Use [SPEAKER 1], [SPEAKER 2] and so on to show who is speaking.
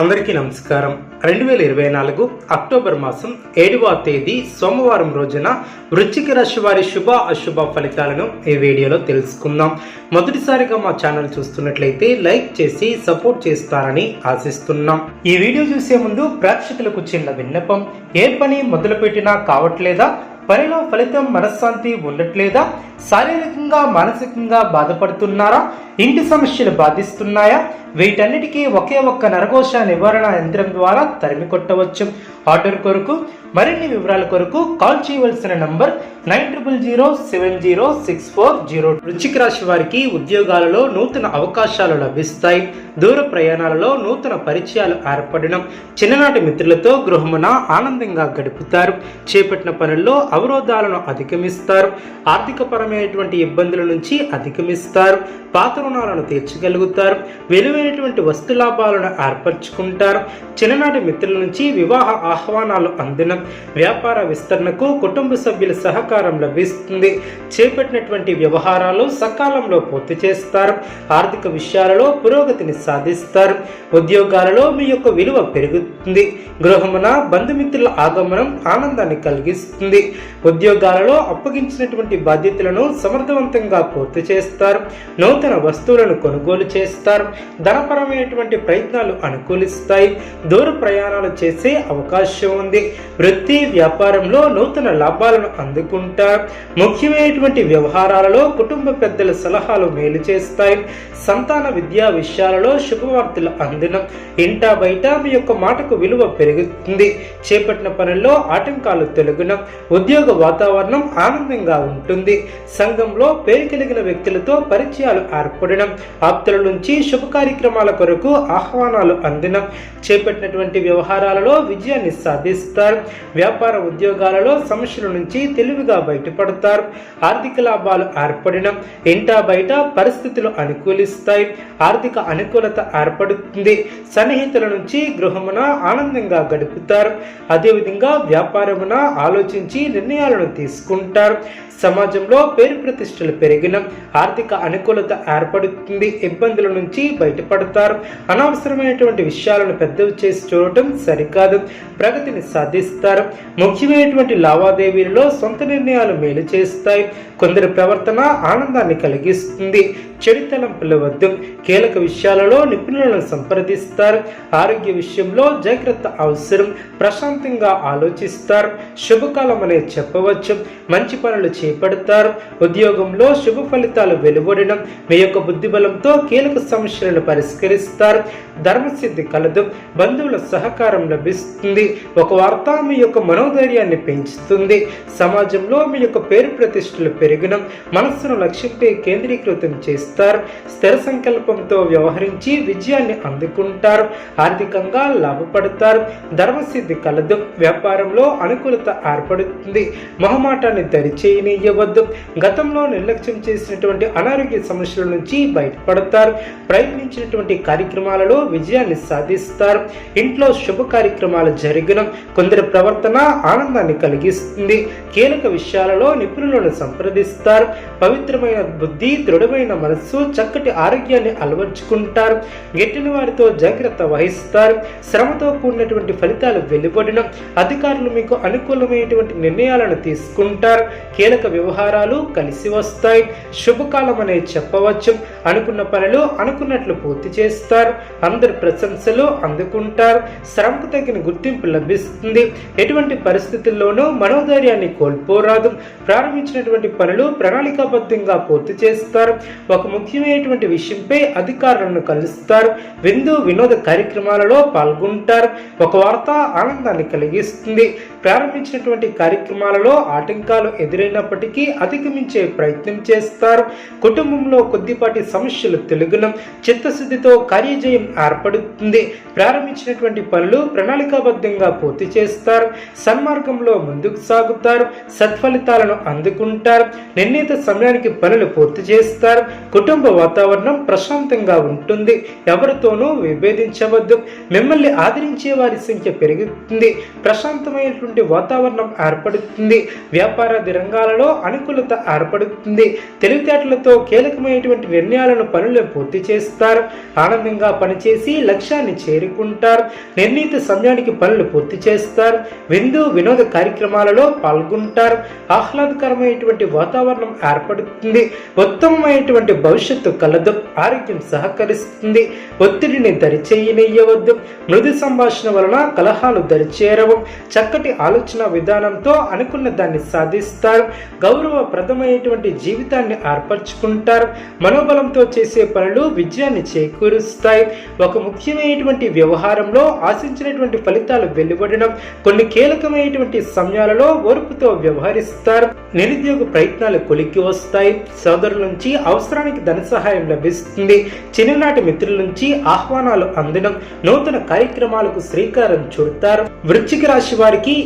[SPEAKER 1] అందరికీ నమస్కారం. రెండు వేల ఇరవై నాలుగు అక్టోబర్ మాసం ఏడవ తేదీ సోమవారం రోజున వృశ్చిక రాశి వారి శుభ అశుభ ఫలితాలను ఈ వీడియోలో తెలుసుకుందాం. మొదటిసారిగా మా ఛానల్ చూస్తున్నట్లయితే లైక్ చేసి సపోర్ట్ చేస్తారని ఆశిస్తున్నాం. ఈ వీడియో చూసే ముందు ప్రేక్షకులకు చిన్న విన్నపం. ఏ పని మొదలుపెట్టినా కావట్లేదా? పనిలో ఫలితం మనశ్శాంతి ఉండట్లేదా? శారీరకంగా మానసికంగా బాధపడుతున్నారా? ఇంటి సమస్యలు బాధిస్తున్నాయా? వీటన్నిటికీ ఒకే ఒక్క నరఘోష నివారణ యంత్రం ద్వారా తరిమి కొట్టవచ్చు ఆర్డర్ కొరకు మరిన్ని వివరాల కొరకు కాల్ చేయవలసిన number nine triple zero seven zero six four zero వృశ్చిక రాశి వారికి ఉద్యోగాలలో నూతన అవకాశాలు లభిస్తాయి. దూర ప్రయాణాలలో నూతన పరిచయాలు ఏర్పడడం చిన్ననాటి మిత్రులతో గృహమున ఆనందంగా గడుపుతారు. చేపట్టిన పనుల్లో అవరోధాలను అధిగమిస్తారు. ఆర్థికపరమైనటువంటి ఇబ్బందుల నుంచి అధిగమిస్తారు. పాత రుణాలను తీర్చగలుగుతారు. విలువైనటువంటి వస్తు లాభాలను ఏర్పరచుకుంటారు. చిన్ననాటి మిత్రుల నుంచి వివాహ ఆహ్వానాలు అందిన వ్యాపార విస్తరణకు కుటుంబ సభ్యుల సహకారం లభిస్తుంది. చేపట్టినటువంటి వ్యవహారాలు సకాలంలో పూర్తి చేస్తారు. ఆర్థిక విషయాలలో పురోగతిని సాధిస్తారు. ఉద్యోగాలలో మీ యొక్క విలువ పెరుగుతుంది. గృహమున బంధుమిత్రుల ఆగమనం ఆనందాన్ని కలిగిస్తుంది. ఉద్యోగాలలో అప్పగించినటువంటి బాధ్యతలను సమర్థవంతంగా పూర్తి చేస్తారు. నూతన వస్తువులను కొనుగోలు చేస్తారు. ధనపరమైనటువంటి ప్రయత్నాలు అనుకూలిస్తాయి. దూర ప్రయాణాలు చేసే అవకాశం ఉంది. వృత్తి వ్యాపారంలో నూతన లాభాలను అందుకుంటా ముఖ్యమైనటువంటి వ్యవహారాలలో కుటుంబ పెద్దల సలహాలు మేలు చేస్తాయి. సంతాన విద్యా విషయాలలో శుభవార్తలు అందడం. ఇంటా బయట మీ యొక్క మాటకు విలువ పెరుగుతుంది. చేపట్టిన పనుల్లో ఆటంకాలు తొలగిన ఉద్యోగ వాతావరణం ఆనందంగా ఉంటుంది. సంఘంలో పేరు కలిగిన వ్యక్తులతో పరిచయాలు ఏర్పడడం. ఆప్తుల నుంచి శుభ కార్యక్రమాల కొరకు ఆహ్వానాలు అందడం. చేపట్టినటువంటి వ్యవహారాలలో విజయాన్ని సాధిస్తారు. వ్యాపార ఉద్యోగాలలో సమస్యల నుంచి తెలివిగా బయటపడతారు. ఆర్థిక లాభాలు ఏర్పడడం ఇంటా బయట పరిస్థితులు అనుకూలిస్తాయి. ఆర్థిక అనుకూలత ఏర్పడుతుంది. సన్నిహితుల నుంచి గృహమున ఆనందంగా గడుపుతారు. అదేవిధంగా వ్యాపారమున ఆలోచించి నిర్ణయాలను తీసుకుంటారు. సమాజంలో పేరు ప్రతిష్టలు పెరిగిన ఆర్థిక అనుకూలత ఏర్పడుతుంది. ఇబ్బందుల నుంచి బయటపడతారు. అనవసరమైనటువంటి విషయాలను పెద్దవి చేసి చూడటం సరికాదు. ప్రగతిని సాధిస్తారు. ముఖ్యమైనటువంటి లావాదేవీలలో సొంత నిర్ణయాలు మేలు చేస్తాయి. కొందరి ప్రవర్తన ఆనందాన్ని కలిగిస్తుంది. చెడు తలంపుల వద్దు కీలక విషయాలలో నిపుణులను సంప్రదిస్తారు. ఆరోగ్య విషయంలో జాగ్రత్త అవసరం. ప్రశాంతంగా ఆలోచిస్తారు. శుభకాలం అనే చెప్పవచ్చు. మంచి పనులు చేపడతారు. ఉద్యోగంలో శుభ ఫలితాలు వెలువడడం మీ యొక్క బుద్ధిబలంతో కీలక సమస్యలను పరిష్కరిస్తారు. ధర్మసిద్ధి కలదు. బంధువుల సహకారం లభిస్తుంది. ఒక వార్త మీ యొక్క మనోధైర్యాన్ని పెంచుతుంది. సమాజంలో మీ యొక్క పేరు ప్రతిష్టలు పెరగడం మనస్సును లక్ష్యంపై కేంద్రీకృతం చేస్తారు స్థిర సంకల్పంతో వ్యవహరించి విజయాన్ని అందుకుంటారు. ఆర్థికంగా లాభపడతారు. ధర్మసిద్ధి కలదు. వ్యాపారంలో అనుకూలత ఏర్పడుతుంది. మొహమాటాన్ని దరిచేయనీయవద్దు గతంలో నిర్లక్ష్యం చేసినటువంటి అనారోగ్య సమస్యల నుంచి బయటపడతారు. ప్రయత్నించినటువంటి కార్యక్రమాలలో విజయాన్ని సాధిస్తారు. ఇంట్లో శుభ కార్యక్రమాలు జరిగిన కొందరి ప్రవర్తన ఆనందాన్ని కలిగిస్తుంది. కీలక విషయాలలో నిపుణులను సంప్రదిస్తారు. పవిత్రమైన బుద్ధి దృఢమైన మనస్సు చక్కటి ఆరోగ్యాన్ని అలవర్చుకుంటారు. ఎట్టిన వారితో జాగ్రత్త వహిస్తారు. శ్రమతో కూడినటువంటి ఫలితాలు వెలువడిన అధికారులు మీకు అనుకూలమైనటువంటి నిర్ణయాలను తీసుకుంటారు. కీలక వ్యవహారాలు కలిసి వస్తాయి. శుభకాలం అనే చెప్పవచ్చు. అనుకున్న పనులు అనుకున్నట్లు పూర్తి చేస్తారు. అందరి ప్రశంసలు అందుకుంటారు. శ్రమకు తగిన గుర్తింపు లభిస్తుంది. ఎటువంటి పరిస్థితుల్లోనూ మనోధైర్యాన్ని కోల్పోరాదు. ప్రారంభించినటువంటి పనులు ప్రణాళికాబద్ధంగా పూర్తి చేస్తారు. ఒక ముఖ్యమైనటువంటి విషయంపై అధికారులను కలుస్తారు. విందు వినోద కార్యక్రమాలలో పాల్గొంటారు. ఒక వార్త ఆనందాన్ని కలిగిస్తుంది. ప్రారంభించినటువంటి కార్యక్రమాలలో ఆటంకాలు ఎదురైనప్పటికీ అధిగమించే ప్రయత్నం చేస్తారు. కుటుంబంలో కొద్దిపాటి సమస్యలు తెలుగునం చిత్తశుద్ధితో కార్యజయం ఏర్పడుతుంది. ప్రారంభించినటువంటి పనులు ప్రణాళికాబద్ధంగా పూర్తి చేస్తారు. సన్మార్గంలో ముందుకు సాగుతారు. సత్ఫలితాలను అందుకుంటారు. నిర్ణీత సమయానికి పనులు పూర్తి చేస్తారు. కుటుంబ వాతావరణం ప్రశాంతంగా ఉంటుంది. ఎవరితోనూ విభేదించవద్దు. మిమ్మల్ని ఆదరించే వారి సంఖ్య పెరుగుతుంది. ప్రశాంతమైనటువంటి అనుకూలమైనటువంటి వాతావరణం ఏర్పడుతుంది. వ్యాపారాది రంగాలలో అనుకూలత ఏర్పడుతుంది. తెలివితేటలతో కీలకమైనటువంటి నిర్ణయాలను పనులు పూర్తి చేస్తారు. ఆనందంగా పనిచేసి లక్ష్యాన్ని చేరుకుంటారు. నిర్ణీత సమయానికి పనులు పూర్తి చేస్తారు. విందు వినోద కార్యక్రమాలలో పాల్గొంటారు. ఆహ్లాదకరమైనటువంటి వాతావరణం ఏర్పడుతుంది. ఉత్తమమైనటువంటి భవిష్యత్తు కలదు. ఆరోగ్యం సహకరిస్తుంది. ఒత్తిడిని దరిచేయనియ్యవద్దు. మృదు సంభాషణ వలన కలహాలు దరిచేరవు. చక్కటి ఆలోచన విధానంతో అనుకున్న దాన్ని సాధిస్తారు. గౌరవప్రదమైనటువంటి జీవితాన్ని ఏర్పరచుకుంటారు. మనోబలంతో చేసే పనులు విజయాన్ని చేకూరుస్తాయి. ఒక ముఖ్యమైనటువంటి వ్యవహారంలో ఆశించినటువంటి ఫలితాలు వెలువడడం కొన్ని కీలకమైనటువంటి సమయాలలో ఓర్పుతో వ్యవహరిస్తారు. నిరుద్యోగ ప్రయత్నాలు కొలిక్కి వస్తాయి. సోదరుల నుంచి అవసరానికి ధన సహాయం లభిస్తుంది. చిన్ననాటి మిత్రుల నుంచి ఆహ్వానాలు అందడం నూతన కార్యక్రమాలకు శ్రీకారం చుడతారు. వృశ్చిక రాశి వారికి